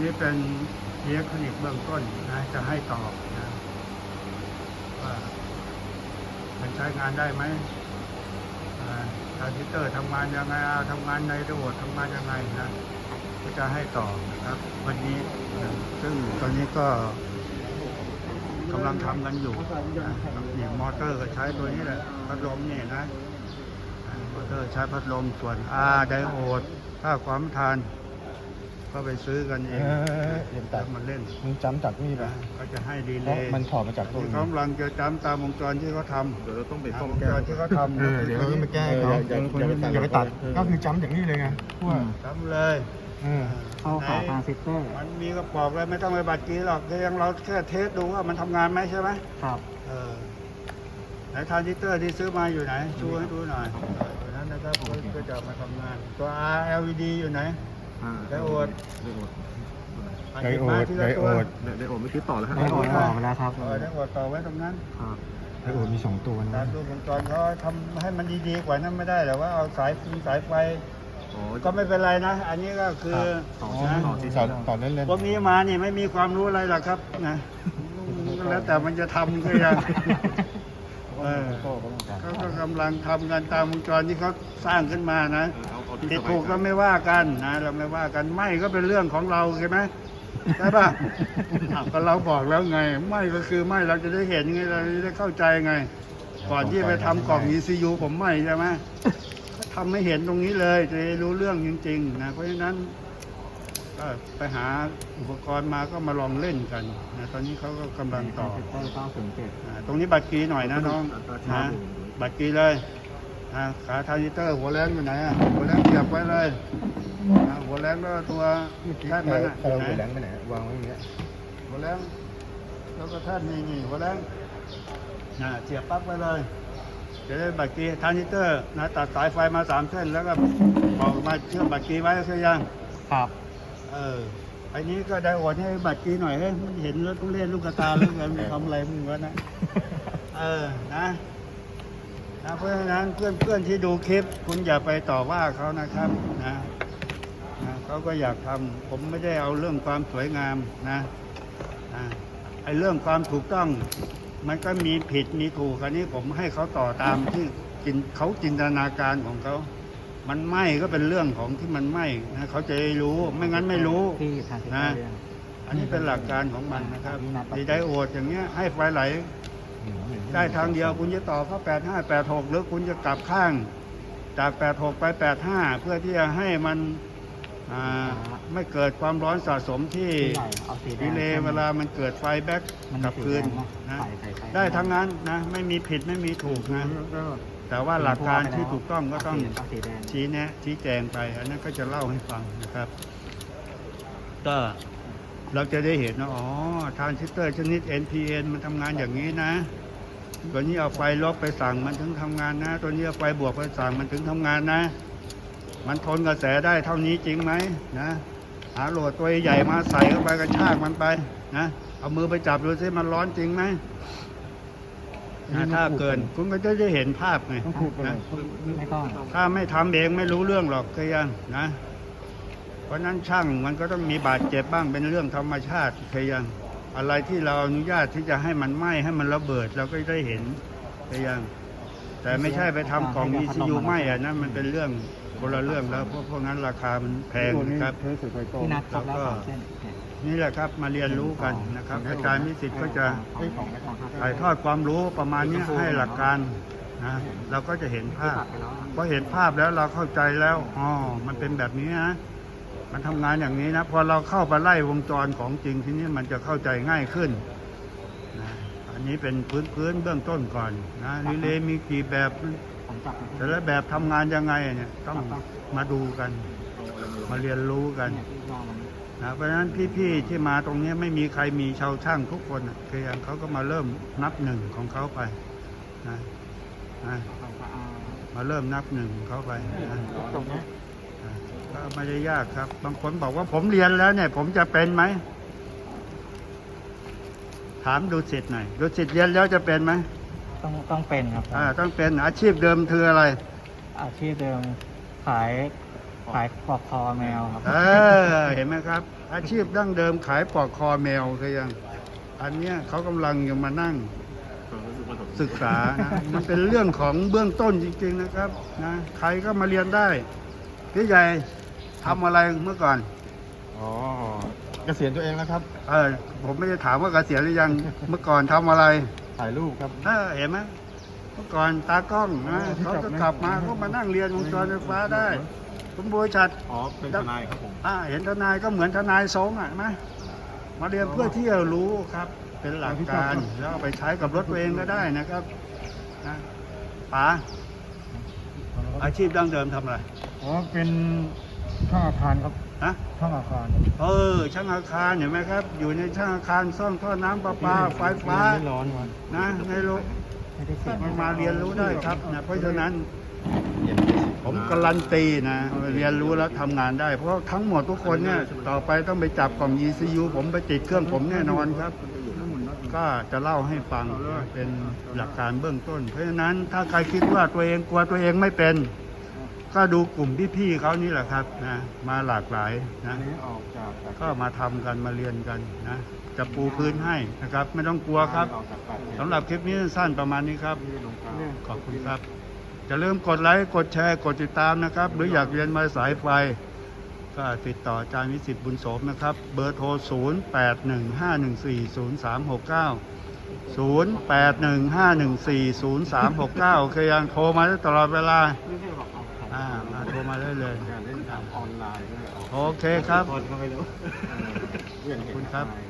นี้เป็นเล็กทรอนิกเบื้องต้นนะ จะให้ตอบนะว่ามันใช้งานได้ไหมอ่าทรานซิสเตอร์ทำงานยังไงทำงานในระบบทำงานยังไงนะก็จะให้ตอบนะครับ วันนี้ซึ่งตอนนี้ก็กำลังทำกันอยู่นะนี่มอเตอร์ก็ใช้ตัวนี้แหละพัดลมนี่นะมอเตอร์ใช้พัดลมส่วน R ไดโอดค่าความทาน ก็ไปซื้อกันเองเออเรียนตัแล้ดวมาเล่นมึงจำจากนี่นะนะก็จะให้ดีเพเลราะย์มันถอดมาจากตัวที่นี้เขากำลังจะจำตามวงจรที่เขาทำเดี๋ยวเราต้องไปตามซ่อมวงแก้จว รที่เขาทำเออเดี๋ยวเขาไปแก้ให้เขาอย่าอย่าอย่าไปตัด อย่าไปตัด ก็คือจำจากนี่เลยไงว่าจำเลยเออ เข้าขาทรานซิสเตอร์มันมีกระบอกเลยไม่ต้องไปบัตรกีหรอกแค่ยังเราแค่เทสดูว่ามันทำงานไหมใช่ไหมครับ เออไหนทรานซิสเตอร์ที่ซื้อมาอยู่ไหนชูให้ดูหน่อยเออตัวนั้นนะครับก็ก็จะมาทำงาน ตัว R LED อยู่ไหน ไดโอด ไดโอดไดโอดมาทีละตัวไดโอดไดโอดเมื่อกี้ต่อแล้วฮะไดโอดต่อไปแล้วครับเออไดโอดต่อไว้ตรงนั้นครับไดโอดมีสองตัวตานะมดูวงจรเขาทำให้มันดีๆกว่านั้นไม่ได้หรอกว่าเอาสายฟืนสายไฟอ๋อก็ไม่เป็นไรนะ อันนี้ก็คืออ๋อนะต่อต่อเล่นเล่นพวกนี้มานี่ไม่มีความรู้อะไรหรอกครับนะแล้วแต่มันจะทำก็ยัง เออเขาก็กำลังทำกันตามวงจรที่เขาสร้างขึ้นมานะเอาเอาที่ผิดสบายถูกใจก็ไม่ว่ากันนะเราไม่ว่ากันไม่ก็เป็นเรื่องของเราใช่ไหมใช่ป่ะ อ้าวก็เราบอกแล้วไง ไม่ก็คือไม่เราจะได้เห็นไงเราจะได้เข้าใจไง ก่อนที่ไปทำกล่อง ECU ผมไม่ใช่ไหมทำให้เห็นตรงนี้เลยจะได้รู้เรื่องจริง ๆ นะเพราะฉะนั้น ก็ไปหาอุปกรณ์มาก็มาลองเล่นกันนะตอนนี้เขาก็กำลังต่อทรานซิสเตอร์907อ่าตรงนี้บัตรกีหน่อยนะน้องนะบัตรกีเลยอ่าขาทรานซิสเตอร์หัวแรงอยู่ไหนอะหัวแรงเสียบไว้เลยอ่าหัวแรงแล้วก็ตัวเมื่อกี้แท่นเอมันออะเออไหนหัวแรงไปไหนวางไว้อย่างเงี้ยหัวแรงแล้วก็แท่นนี่นี่หัวแรงน่ะเสียบปลั๊กไปเลยจะได้บัตรกีทรานซิสเตอร์นะตัดสายไฟมาสามเส้นแล้วก็บอกมาเชื่อมบัตรกีไว้ใช่ยังครับ เออไอ้นี้ก็ได้โอนให้บัตรกีหน่อยเฮ้ยมันเห็นรถทุเรียนลูกกระตาแล้วกันมันทำอะไรมึงวะนะ เออนะนะเพราะฉะนั้นเพื่อนเพื่อนที่ดูคลิป คุณอย่าไปต่อว่าเขานะครับนะนะเขาก็อยากทำผมไม่ได้เอาเรื่องความสวยงามนะนะไอ้เรื่องความถูกต้อง มันก็มีผิดมีถูกอันนี้ผมให้เขาต่อตามที่จินเขาจินตนาการของเขา มันไหมก็เป็นเรื่องของที่มันไหมนะเขาจะได้รู้ไม่งั้นไม่รู้ ที่ทรานซิสเตอนะร์เนี่ยอันนี้เป็นหลักการของมันนะครับนี่นะดีไดโอดอย่างเงี้ยให้ไฟไหล ได้ทางเดียวคุณจะต่อเข้า85 86 หรือคุณจะกลับข้าง จาก 86 ไป 85 เพื่อที่จะให้มันอ่าไม่เกิดความร้อนสะสมที่ที่ไหนเอาสีแดดีงเลย์เวลามันเกิดไฟแบ็กมันกลับคืนสีแดงนะใส่ใส่ใส่ ได้ทั้งนั้นนะไม่มีผิดไม่มีถูกนะ แต่ว่าหลักการที่ถูกต้องก็ต้องเอาสีแดงชี้แนะชี้แจงไป อันนั้นก็จะเล่าให้ฟังนะครับ ก็เราจะได้เห็นว่าอ๋อทรานซิสเตอร์ชนิด NPN มันทำงานอย่างนี้นะตัวนี้เอาไฟลบไปสั่งมันถึงทำงานนะ ตัวนี้เอาไฟบวกไปสั่งมันถึงทำงานนะ มันทนกระแสได้เท่านี้จริงไหมนะ หาโหลดตัวใหญ่มาใส่เข้าไปกระชากมันไปนะ เอามือไปจับดูซิมันร้อนจริงไหม นะถ้าเกินคุณก็จะได้เห็นภาพไงต้องขูดไปหน่นะอยไม่ต้องถ้าไม่ทำเองไม่รู้เรื่องหรอกเคยยังนะ เพราะฉะนั้นช่างมันก็ต้องมีบาดเจ็บบ้างเป็นเรื่องธรรมชาติเคยยังอะไรที่เราอนุญาตที่จะให้มันไหม้ให้มันระเบิดเราก็ได้เห็นเคยยังแต่ไม่ใช่ไปทำกล่อง ECU ไหม้อะนะมันเป็นเรื่อง คนละเรื่องแล้วเพราะพวกนั้นราคามันแพงนะครับเทสสุดไฟโก้ที่นัดครบแล้วสามเส้นเนี่ยนี่แหละครับมาเรียนรู้กันนะครับอาจารย์นิสิตก็จะให้ของและของครับถ่ายทอดความรู้ประมาณนี้ให้หลักการนะเราก็จะเห็นภาพตัดไปแล้วอะพอเห็นภาพแล้วเราเข้าใจแล้วอ๋อมันเป็นแบบนี้นะมันทำงานอย่างนี้นะพอเราเข้าไปไล่วงจรของจริงทีนี้มันจะเข้าใจง่ายขึ้นนะอันนี้เป็นพื้นพื้นๆเบื้องต้นก่อนนะรีเลย์มีกี่แบบผม จับนะแต่ละแบบทำงานยังไงเนี่ยต้องมาดูกัน มาเรียนรู้กันเนี่ยที่ย่อมันนะเพราะฉะนั้นพี่ๆที่มาตรงนี้ไม่มีใครมีชาวช่างทุกคนน่ะคืออย่างเขาก็มาเริ่มนับหนึ่งของเขาไปนะนะเอาก็เอามาเริ่มนับหนึ่งเขาไปนะตรงเนี้ยก็ไม่ได้ยากครับ บางคนบอกว่าผมเรียนแล้วเนี่ย ผมจะเป็นไหม ถามดูสิทธิ์หน่อยดูสิทธิ์เรียนแล้วจะเป็นไหม ต้องต้องเป็นครับอ่าต้องเป็นอาชีพเดิมคืออะไร อาชีพเดิมขายขายปลอกคอแมวครับเออเห็นไหมครับ อาชีพดั้งเดิมขายปลอกคอแมวคือยัง อันเนี้ยเขากำลังจะมานั่งศึกษานะมันเป็นเรื่องของเบื้องต้นจริง ๆนะครับนะใครก็มาเรียนได้พี่ใหญ่ทำอะไรเมื่อก่อนอ๋อเกษียณตัวเองแล้วครับ เออผมไม่ได้ถามว่าเกษียณหรือยังเมื่อก่อนทำอะไร ถ่ายรูปครับเออเห็นไหมเมื่อก่อนตากล้องนะเขาจะกลับมาเขามานั่งเรียนวงจรไฟฟ้าได้คุณบัวชัดอ๋อเป็นทนายครับผมอ่าเห็นทนายก็เหมือนทนายสงฆ์อะเห็นไหมมาเรียนเพื่อที่จะรู้ครับ เป็นหลักการแล้วเอาไปใช้กับรถตัวเองก็ได้นะครับนะป๋าอาชีพดั้งเดิมทำอะไรอ๋อเป็นช่างอาคารครับ ฮะช่างอาคารเออช่างอาคารเห็นไหมครับ อยู่ในช่างอาคารซ่อมท่อน้ำประปาไฟฟ้าไม่ร้อนวันนะในโลกไม่ได้เสียมันมาเรียนรู้ได้ครับนะเพราะฉะนั้นเย็นผมการันตีนะ เรียนรู้แล้วทำงานได้ เพราะทั้งหมดทุกคนเนี่ยต่อไปต้องไปจับกล่อง ECU ผมไปติดเครื่องผมแน่นอนครับ ก็จะเล่าให้ฟังเป็นหลักการเบื้องต้น เพราะฉะนั้นถ้าใครคิดว่าตัวเองกลัวตัวเองไม่เป็น ก็ดูกลุ่มพี่ๆเขานี่แหละครับนะมาหลากหลายนะอันนี้ออกจากก็มาทำกันมาเรียนกันนะจะปูพื้นให้นะครับ ไม่ต้องกลัวครับออกจากปากเขตสำหรับคลิปนี้สั้นๆประมาณนี้ครับที่ลงกลางขอบคุณครับอย่าลืมกดไลค์กดแชร์กดติดตามนะครับ หรืออยากเรียนมาสายไฟ ก็ติดต่ออาจารย์วิสิตบุญโสมนะครับ เบอร์โทร 0 8 1 5 1 4 0 3 6 9 0 8 1 5 1 4 0 3 6 9เคยยังโทรมาได้ตลอดเวลาไม่ใช่บ อกเอาอ่ามาโทรมาได้เลยการเล่นทางออนไลน์ด้วยออกโอเคครับ คนก็ไม่รู้เพื่อนขอบเห็นคุณครับทนาย